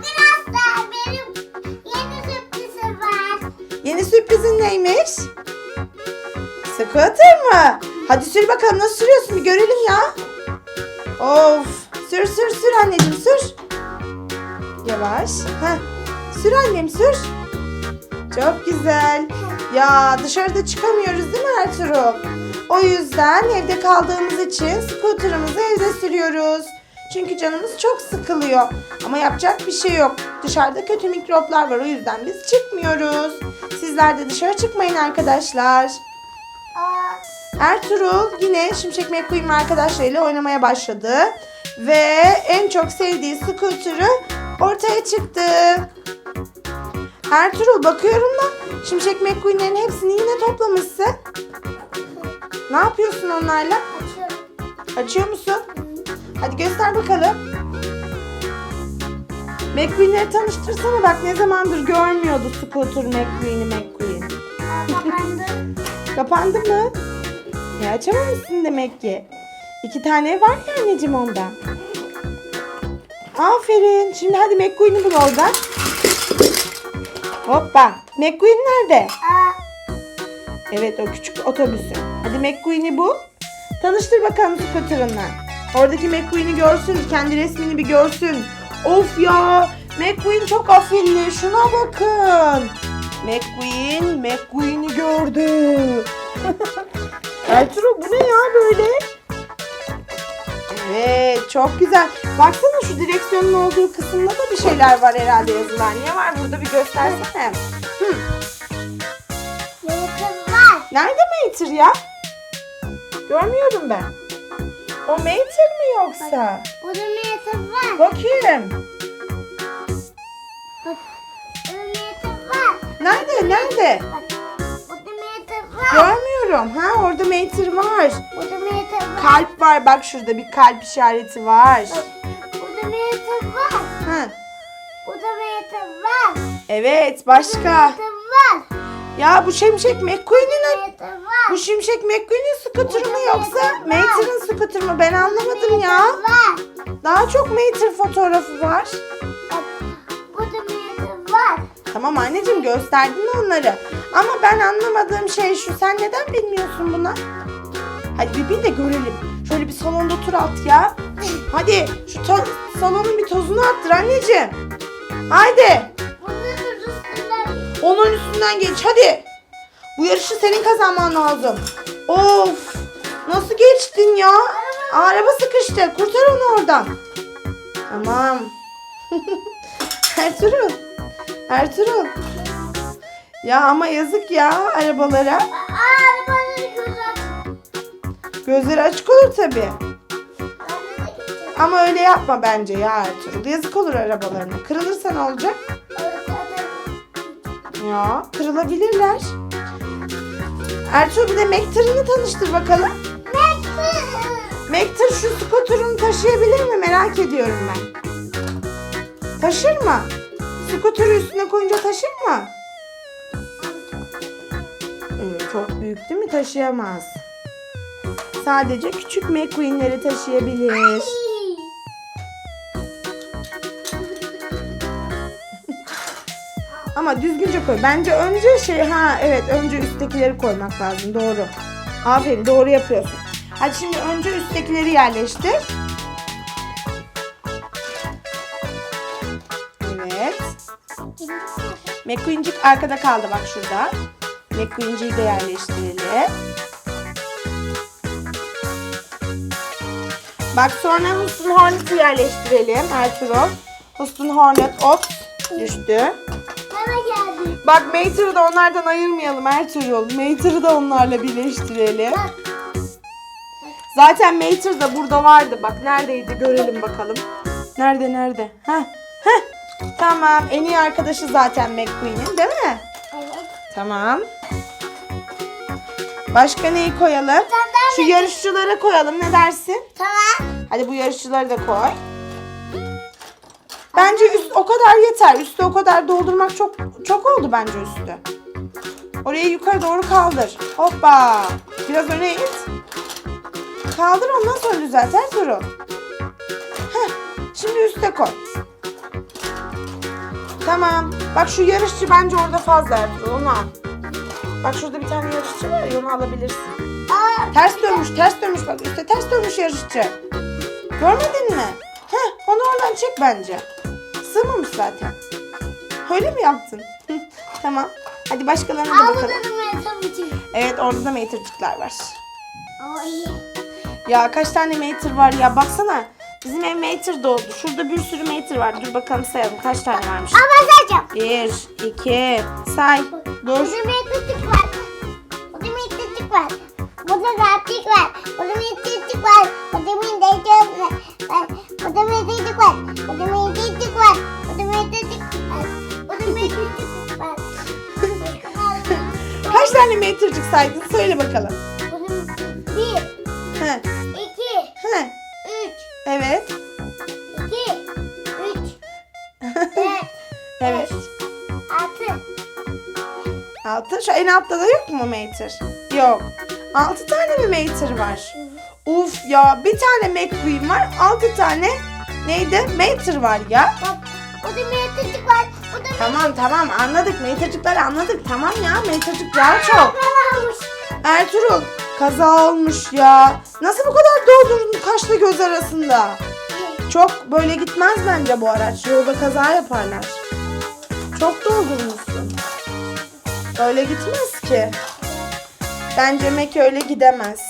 Arkadaşlar benim yeni sürprizim var. Yeni sürprizin neymiş? Scooter mı? Hadi sür bakalım nasıl sürüyorsun bir görelim ya. Of. Sür sür sür anneciğim sür. Yavaş. Heh. Sür annem sür. Çok güzel. Ya dışarıda çıkamıyoruz değil mi Ertuğrul? O yüzden evde kaldığımız için scooter'ımızı evde sürüyoruz. Çünkü canımız çok sıkılıyor. Ama yapacak bir şey yok. Dışarıda kötü mikroplar var o yüzden biz çıkmıyoruz. Sizler de dışarı çıkmayın arkadaşlar. Ertuğrul yine Şimşek McQueen ve arkadaşlarıyla oynamaya başladı. Ve en çok sevdiği scooter'ı ortaya çıktı. Ertuğrul bakıyorum da Şimşek McQueen'lerin hepsini yine toplamışsın. Ne yapıyorsun onlarla? açıyorum. Açıyor musun? Hadi göster bakalım. McQueen'leri tanıştırsana bak ne zamandır görmüyordu scooter McQueen'i McQueen. Kapandı. Kapandı mı? Ya açamamışsın demek ki. İki tane var ya anneciğim ondan. Aferin. Şimdi hadi McQueen'i bul oradan. Hoppa. McQueen nerede? Aa, Evet o küçük otobüsü. Hadi McQueen'i bul. Tanıştır bakalım scooter'ınla. Oradaki McQueen'i görsün. Kendi resmini bir görsün. Of ya. McQueen çok afilli. Şuna bakın. McQueen, McQueen'i gördü. Ertuğrul bu ne ya böyle? Evet çok güzel. Baksana şu direksiyonun olduğu kısımda da bir şeyler var herhalde yazılar. Ne var burada bir göstersene. Hı. meyve var. Nerede Mater ya? Görmüyorum ben. O Mater mi yoksa? Burada meyve var. Bakayım. Bak, burada meyve var. Nerede? Nerede? Bak, burada meyve var. Görmüyorum. Ha orada Mater var. Burada meyve var. Kalp var. Bak şurada bir kalp işareti var. Bak, burada meyve var. Ha. Burada meyve var. Evet başka. Meyve var. Ya bu Şimşek McQueen'in var. Bu Şimşek McQueen'in scooter'ı mı yoksa Mater'ın scooter'ı mı? Ben anlamadım ya. Var. Daha çok Mater fotoğrafı var. Bak, burada meyve var. Tamam anneciğim gösterdin onları. Ama ben anlamadığım şey şu. Sen neden bilmiyorsun bunu? Hadi bir bin de görelim. Şöyle bir salonda tur at ya. Hadi şu to- salonun bir tozunu attır anneciğim. Haydi. Bunların üstünden Onun üstünden geç hadi. Bu yarışı senin kazanman lazım. Of. Nasıl geçtin ya? Araba sıkıştı. Kurtar onu oradan. Tamam. Ertuğrul. Ertuğrul. Ya ama yazık ya arabalara. Gözleri açık olur gideceğim. Ama öyle yapma bence ya Ertuğrul. Yazık olur arabalarına. Kırılırsa ne olacak? Ya kırılabilirler. Ertuğrul bir de Mektar'ını tanıştır bakalım. Mektar şu skuterını taşıyabilir mi merak ediyorum ben. Taşır mı? Skuteri üstüne koyunca taşır mı? Ee, çok büyük değil mi? Taşıyamaz. Sadece küçük McQueen'leri taşıyabilir. Ama düzgünce koy. Bence önce şey ha evet önce üsttekileri koymak lazım. Doğru. Aferin doğru yapıyorsun. Hadi şimdi önce üsttekileri yerleştir. Evet. McQueen'cik arkada kaldı bak şurada. McQueen'ciyi de yerleştirelim. Bak sonra Houston Hornet'ı yerleştirelim Ertuğrul. Houston Hornet ot düştü. Bana geldi. Bak Mater'ı da onlardan ayırmayalım Ertuğrul. Mater'ı da onlarla birleştirelim. Bak. Zaten Mater da burada vardı. Bak neredeydi görelim bakalım. Nerede nerede? Heh. Heh. Tamam. En iyi arkadaşı zaten McQueen'in değil mi? Evet. Tamam. Başka neyi koyalım? Şu yarışçılara koyalım. Ne dersin? Tamam. Hadi bu yarışçıları da koy. Bence üst o kadar yeter. Üstü o kadar doldurmak çok çok oldu bence üstü. Orayı yukarı doğru kaldır. Hoppa. Biraz öne it. Kaldır ondan sonra düzelt Ertuğrul. Heh. Şimdi üste koy. Tamam. Bak şu yarışçı bence orada fazla Ertuğrul. Onu al. Bak şurada bir tane yarışçı var onu alabilirsin. Aa, Ters dönmüş, ters dönmüş bak üstte ters dönmüş yarışçı. Görmedin mi? Heh, onu oradan çek bence. Sığmamış zaten. Öyle mi yaptın? tamam. Hadi başkalarına da aa bakalım. da ben tabii ki. Evet orada da matercikler var. Aa iyi. Ya kaç tane mater var ya baksana. Bizim ev mater doldu. Şurada bir sürü mater var. Dur bakalım sayalım kaç tane varmış. Ama sayacağım. Bir, iki, say. Dur. Burada metrik var. Burada metrik var. Burada lastik var. Burada metrik Metrik var. Metrik var. Metrik var. Metrik var. Kaç tane matercik saydın söyle bakalım. Bir, He, iki, he. üç, Evet. iki, üç, dört, Evet. altı. Altı. Şu en altta da yok mu mater? Yok. Altı tane mi mater var? Uf ya bir tane McQueen var. Altı tane neydi? Mater var ya. Bak, burada metrik var. Burada Tamam tamam anladık. Matercikleri anladık. Tamam ya matercik daha çok. metrik Ertuğrul kaza olmuş ya. Nasıl bu kadar doldurdun kaşla göz arasında? Çok böyle gitmez bence bu araç. Yolda kaza yaparlar. Çok doldurmuşsun. Öyle gitmez ki. Bence Mek öyle gidemez.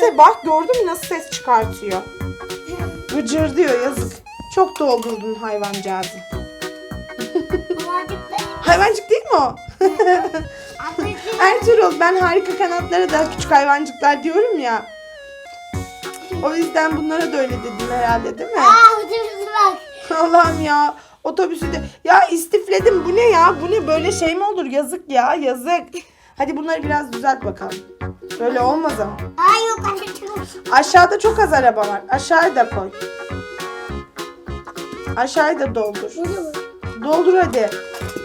Se bak gördün mü nasıl ses çıkartıyor. Gıcır diyor yazık. Çok doldurdun hayvancağızı. Hayvancık değil mi o? Ertuğrul ben harika kanatlara da küçük hayvancıklar diyorum ya. O yüzden bunlara da öyle dedim herhalde değil mi? Aa otobüse bak. Allah'ım ya. Otobüsü de. Ya istifledim. Bu ne ya? Bu ne? Böyle şey mi olur? Yazık ya. Yazık. Hadi bunları biraz düzelt bakalım. Böyle olmaz ama. Aa yok anne. Aşağıda çok az araba var. Aşağıya da koy. Aşağıya da doldur. Doldur hadi.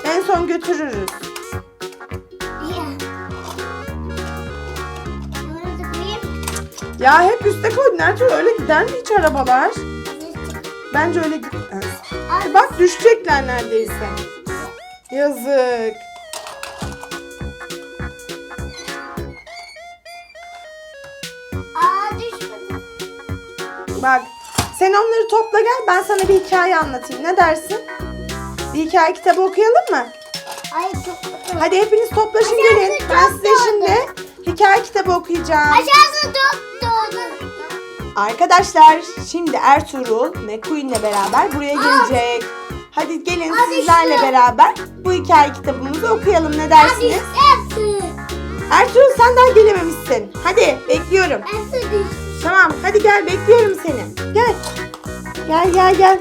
En son götürürüz. Ya. Hep üste koy. Nerede öyle gider mi hiç arabalar? Bence öyle gitmez. Ay bak düşecekler neredeyse. Yazık. Aa. Bak sen onları topla gel ben sana bir hikaye anlatayım. Ne dersin? Bir hikaye kitabı okuyalım mı? Ay çok kötü. Hadi hepiniz toplaşın Aşağısı gelin. çok Ben size şimdi hikaye kitabı okuyacağım. Aşağısı çok doğdu. Arkadaşlar şimdi Ertuğrul McQueen'le beraber buraya gelecek. Hadi gelin Hadi sizlerle şu- beraber bu hikaye kitabımızı okuyalım ne Hadi dersiniz? hepsi. Ertuğrul sen daha gelememişsin. Hadi bekliyorum. Tamam hadi gel bekliyorum seni. Gel. Gel gel gel.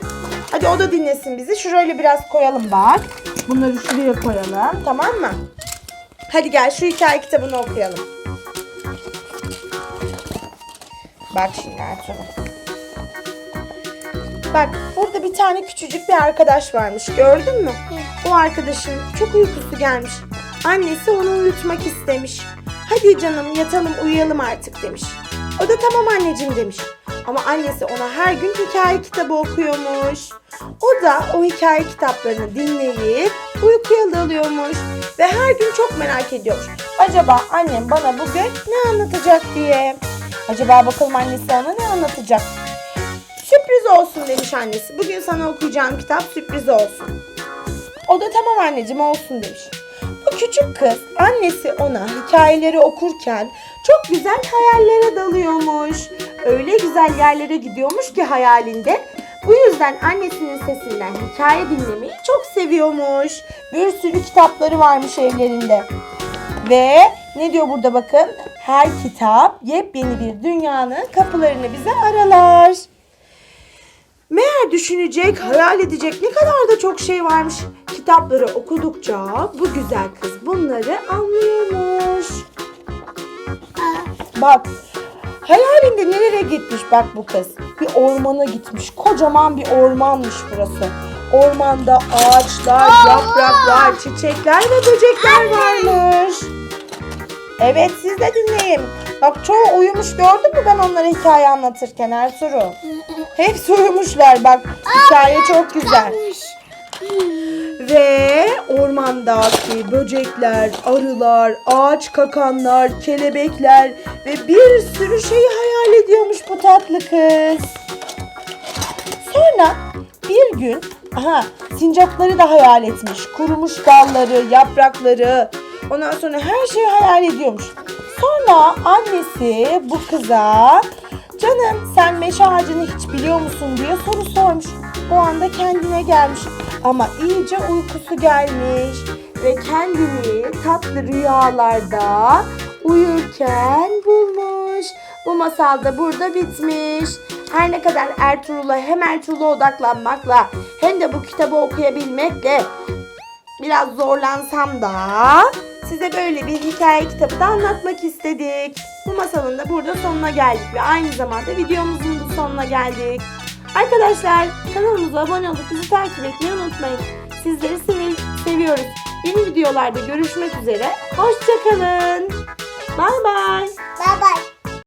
Hadi o da dinlesin bizi. Şurayla biraz koyalım bak. Bunları şuraya koyalım tamam mı? Hadi gel şu hikaye kitabını okuyalım. Bak şimdi Ertuğrul. Bak burada bir tane küçücük bir arkadaş varmış gördün mü? O arkadaşın çok uykusu gelmiş. Annesi onu uyutmak istemiş. Hadi canım yatalım uyuyalım artık demiş. O da tamam anneciğim demiş. Ama annesi ona her gün hikaye kitabı okuyormuş. O da o hikaye kitaplarını dinleyip uykuya dalıyormuş. Ve her gün çok merak ediyormuş. Acaba annem bana bugün ne anlatacak diye. Acaba bakalım annesi ona ne anlatacak? Sürpriz olsun demiş annesi. Bugün sana okuyacağım kitap sürpriz olsun. O da tamam anneciğim olsun demiş. Küçük kız annesi ona hikayeleri okurken çok güzel hayallere dalıyormuş. Öyle güzel yerlere gidiyormuş ki hayalinde. Bu yüzden annesinin sesinden hikaye dinlemeyi çok seviyormuş. Bir sürü kitapları varmış evlerinde. Ve ne diyor burada bakın? Her kitap yepyeni bir dünyanın kapılarını bize aralar. Meğer düşünecek, hayal edecek ne kadar da çok şey varmış. Kitapları okudukça bu güzel kız bunları anlıyormuş. Bak, hayalinde nereye gitmiş bak bu kız. Bir ormana gitmiş. Kocaman bir ormanmış burası. Ormanda ağaçlar, yapraklar, çiçekler ve böcekler varmış. Evet siz de dinleyin. Bak çoğu uyumuş gördün mü ben onlara hikaye anlatırken Ertuğrul? Hepsi uyumuşlar bak. Hikaye çok güzel. Ve ormandaki böcekler, arılar, ağaç kakanlar, kelebekler ve bir sürü şeyi hayal ediyormuş bu tatlı kız. Sonra bir gün aha sincapları da hayal etmiş. Kurumuş dalları, yaprakları. Ondan sonra her şeyi hayal ediyormuş. Sonra annesi bu kıza canım sen meşe ağacını hiç biliyor musun diye soru sormuş. O anda kendine gelmiş. Ama iyice uykusu gelmiş. Ve kendini tatlı rüyalarda uyurken bulmuş. Bu masal da burada bitmiş. Her ne kadar Ertuğrul'a hem Ertuğrul'a odaklanmakla hem de bu kitabı okuyabilmekle biraz zorlansam da size böyle bir hikaye kitabı da anlatmak istedik. Bu masalın da burada sonuna geldik ve aynı zamanda videomuzun da sonuna geldik. Arkadaşlar kanalımıza abone olup bizi takip etmeyi unutmayın. Sizleri sevi- seviyoruz. Yeni videolarda görüşmek üzere. Hoşçakalın. Bay bay.